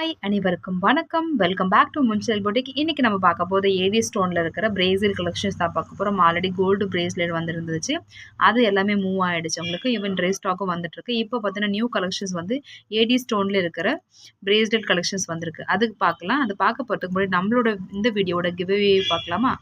Hi அனைவருக்கும் வணக்கம். Welcome back to Munsel boutique இன்றைக்கி நம்ம பார்க்க போது ஏவி ஸ்டோனில் இருக்கிற பிரேசில் கலெக்ஷன்ஸ் தான் பார்க்க போகிறோம் ஆல்ரெடி கோல்டு பிரேஸ்லெட் வந்துருந்துச்சு. அது எல்லாமே மூவ் ஆகிடுச்சு உங்களுக்கு ஈவன் ட்ரெஸ் ஸ்டாக்கும் வந்துட்டுருக்கு. இப்போ பார்த்தீங்கன்னா நியூ கலெக்ஷன்ஸ் வந்து ஏடி ஸ்டோனில் இருக்கிற பிரேஸ்லெட் கலெக்ஷன்ஸ் வந்திருக்கு. அதுக்கு பார்க்கலாம். அது பார்க்க போகிறதுக்கு முன்னாடி நம்மளோட இந்த வீடியோட கிவ்வே பார்க்கலாமா?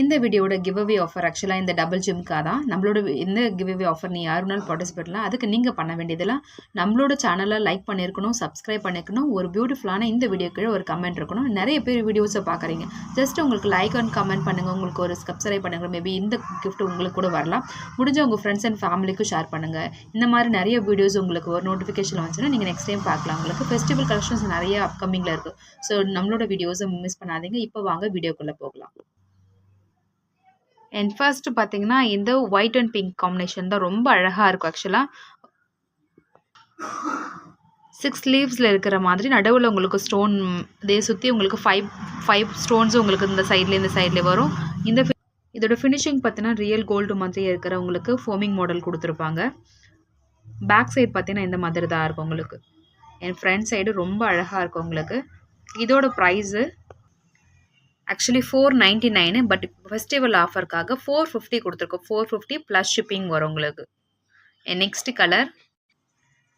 இந்த வீடியோட கிவ்அவே ஆஃபர் ஆக்சுவலாக இந்த டபுள் ஜிம்க்காக தான் நம்மளோட இந்த கிவ்அவே ஆஃபர் நீ யார் வேணாலும் பார்ட்டிசிபேட்லாம் அதுக்கு நீங்கள் பண்ண வேண்டியதெல்லாம் நம்மளோட சேனலை லைக் பண்ணியிருக்கணும் சப்ஸ்கிரைப் பண்ணியிருக்கணும் ஒரு பியூட்டிஃபுல்லான இந்த வீடியோ கீழே ஒரு கமெண்ட் இருக்கணும். நிறைய பேர் வீடியோஸை பார்க்குறீங்க. ஜஸ்ட் உங்களுக்கு லைக் அண்ட் கமெண்ட் பண்ணுங்கள் உங்களுக்கு ஒரு சப்ஸ்கிரைப் பண்ணுங்கள் மேபி இந்த கிஃப்ட் உங்களுக்கு கூட வரலாம். முடிஞ்ச உங்கள் ஃப்ரெண்ட்ஸ் அண்ட் ஃபேமிலிக்கும் ஷேர் பண்ணுங்கள் இந்த மாதிரி நிறைய வீடியோஸ் உங்களுக்கு ஒரு நோட்டிஃபிகேஷன் வந்துச்சுன்னா நீங்கள் நெக்ஸ்ட் டைம் பார்க்கலாம். உங்களுக்கு ஃபெஸ்டிவல் கலெக்ஷன்ஸ் நிறைய அப்கமிங்கில் இருக்குது ஸோ நம்மளோட வீடியோஸை மிஸ் பண்ணாதீங்க. இப்போ வாங்க வீடியோக்குள்ளே போகலாம். அண்ட் ஃபர்ஸ்ட் பார்த்தீங்கன்னா இந்த ஒயிட் அண்ட் பிங்க் காம்பினேஷன் தான் ரொம்ப அழகாக இருக்கும் ஆக்சுவலாக சிக்ஸ் லீவ்ஸில் இருக்கிற மாதிரி நடுவில் உங்களுக்கு ஸ்டோன் இதே சுற்றி உங்களுக்கு ஃபைவ் ஃபைவ் ஸ்டோன்ஸ் உங்களுக்கு இந்த சைட்லேயே இந்த சைட்லேயே வரும். இந்த இதோட ஃபினிஷிங் பார்த்தீங்கன்னா ரியல் கோல்டு மாதிரியே இருக்கிறவங்களுக்கு ஃபோமிங் மாடல் கொடுத்துருப்பாங்க. பேக் சைடு பார்த்தீங்கன்னா இந்த மாதிரி தான் இருக்கும் உங்களுக்கு. என் ஃப்ரண்ட் சைடு ரொம்ப அழகாக இருக்கும் உங்களுக்கு. இதோட price actually four ninety nine but festival ஆஃபருக்காக four fifty கொடுத்துருக்கோம். ஃபோர் ஃபிஃப்டி ப்ளஸ் ஷிப்பிங் வரும் உங்களுக்கு. And next colour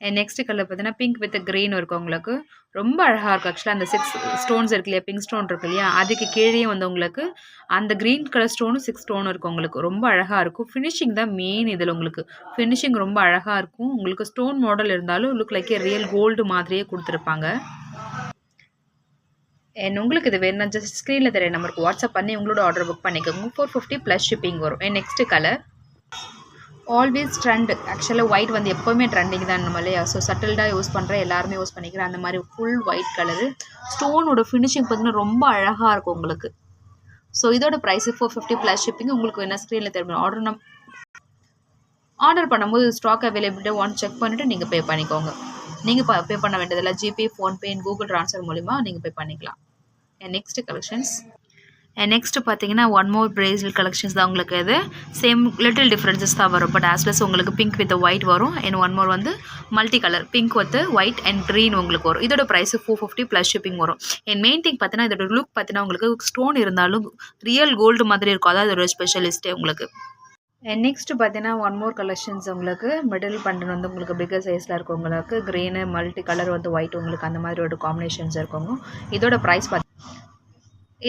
and next colour பார்த்தீங்கன்னா பிங்க் வித் க்ரீன் இருக்கும் உங்களுக்கு. ரொம்ப அழகாக இருக்கும். ஆக்சுவலாக அந்த சிக்ஸ் ஸ்டோன்ஸ் இருக்கு இல்லையா? பிங்க் ஸ்டோன் இருக்கு இல்லையா? அதுக்கு கீழே வந்து உங்களுக்கு அந்த க்ரீன் கலர் ஸ்டோனும் சிக்ஸ் ஸ்டோன் இருக்கும் உங்களுக்கு. ரொம்ப அழகாக இருக்கும். ஃபினிஷிங் தான் மெயின் இதில் உங்களுக்கு. ஃபினிஷிங் ரொம்ப அழகாக இருக்கும். உங்களுக்கு ஸ்டோன் மாடல் இருந்தாலும் லுக் லைக் ரியல் கோல்டு மாதிரியே கொடுத்துருப்பாங்க. அண்ட் உங்களுக்கு இது வேணும் ஜஸ்ட் ஸ்க்ரீனில் தெரிய நம்பருக்கு வாட்ஸ்அப் பண்ணி உங்களோட ஆர்டர் புக் பண்ணிக்கோங்க. ஃபோர் ஃபிஃப்டி ப்ளஸ் ஷிப்பிங் வரும். And next colour always trend ஆக்சுவலாக ஒயிட் வந்து எப்போவுமே ட்ரெண்டிங் தான் நம்ம இல்லையா? ஸோ சட்டில்டாக யூஸ் பண்ணுற எல்லாருமே யூஸ் பண்ணிக்கிறேன். அந்த மாதிரி ஃபுல் ஒயிட் கலரு ஸ்டோனோட ஃபினிஷிங் பார்த்தீங்கன்னா ரொம்ப அழகாக இருக்கும் உங்களுக்கு. ஸோ இதோட price four fifty plus shipping உங்களுக்கு என்ன ஸ்க்ரீனில் தெரியும் ஆர்டர் நம் ஆர்டர் பண்ணும்போது ஸ்டாக் அவைலபிலிட்டி ஒன் செக் பண்ணிவிட்டு நீங்கள் பே பண்ணிக்கோங்க. நீங்கள் பே பண்ண வேண்டியதில்லை ஜிபே ஃபோன்பே கூகுள் ட்ரான்ஸ்ஃபர் மூலிமா நீங்கள் பே பண்ணிக்கலாம். நெக்ஸ்ட் கலெக்ஷன்ஸ் நெக்ஸ்ட் பார்த்தீங்கன்னா ஒன் மோர் பிரேஸ்லெட் கலெக்ஷன்ஸ் தான் உங்களுக்கு இது. சேம் லிட்டில் டிஃப்ரென்சஸ் தான் வரும். பட் ஆஸ்லஸ் உங்களுக்கு பிங்க் வித் ஒயிட் வரும். அண்ட் ஒன் மோர் வந்து multi colour pink with white and green உங்களுக்கு வரும். இதோட price four fifty plus shipping வரும். என் மெயின் திங் பார்த்தீங்கன்னா இதோட லுக் பார்த்தீங்கன்னா உங்களுக்கு ஸ்டோன் இருந்தாலும் ரியல் கோல்டு மாதிரி இருக்கும். அதாவது ஒரு ஸ்பெஷலிஸ்ட்டே உங்களுக்கு. நெக்ஸ்ட் பார்த்தீங்கன்னா ஒன் மோர் கலெக்ஷன்ஸ் உங்களுக்கு. மிடில் பண்டன் வந்து உங்களுக்கு பிக்கர் சைஸில் இருக்கும் உங்களுக்கு க்ரீனு மல்டி கலர் வந்து ஒயிட் உங்களுக்கு அந்த மாதிரி ஒரு காம்பினேஷன்ஸ் இருக்கவங்க இதோட ப்ரைஸ் பார்த்து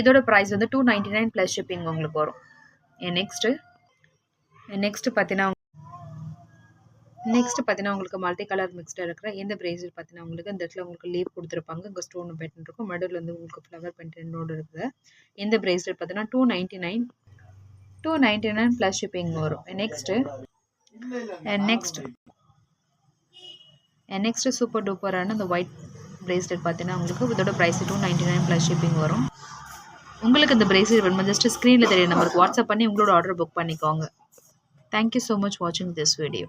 இதோட ப்ரைஸ் வந்து two ninety nine plus shipping உங்களுக்கு வரும். நெக்ஸ்ட்டு நெக்ஸ்ட்டு பார்த்தீங்கன்னா நெக்ஸ்ட் பார்த்தீங்கன்னா உங்களுக்கு மல்டி கலர் மிக்ஸ்டாக இருக்கிற எந்த பிரேஸ்லெட் பார்த்தீங்கன்னா உங்களுக்கு இந்த இடத்துல உங்களுக்கு லீவ் கொடுத்துருப்பாங்க. இங்கே ஸ்டோன் பேட்டன் இருக்கும். மெடல் வந்து உங்களுக்கு ஃப்ளவர் பென்டனோடு இருக்குது. எந்த பிரேஸ்லெட் பார்த்தீங்கன்னா two ninety nine two ninety nine plus shipping வரும் நெக்ஸ்ட்டு நெக்ஸ்ட் நெக்ஸ்ட்டு சூப்பர் டூப்பரான இந்த ஒயிட் பிரேஸ்லெட் பார்த்தீங்கன்னா உங்களுக்கு இதோட price two ninety nine plus shipping வரும். உங்களுக்கு இந்த பிரேஸ்லெட் வேணுமா? ஜஸ்ட் ஸ்க்ரீனில் தெரிய நம்பருக்கு வாட்ஸ்அப் பண்ணி உங்களோட ஆர்டர் புக் பண்ணிக்கோங்க. தேங்க்யூ ஸோ மச் வாட்சிங் திஸ் வீடியோ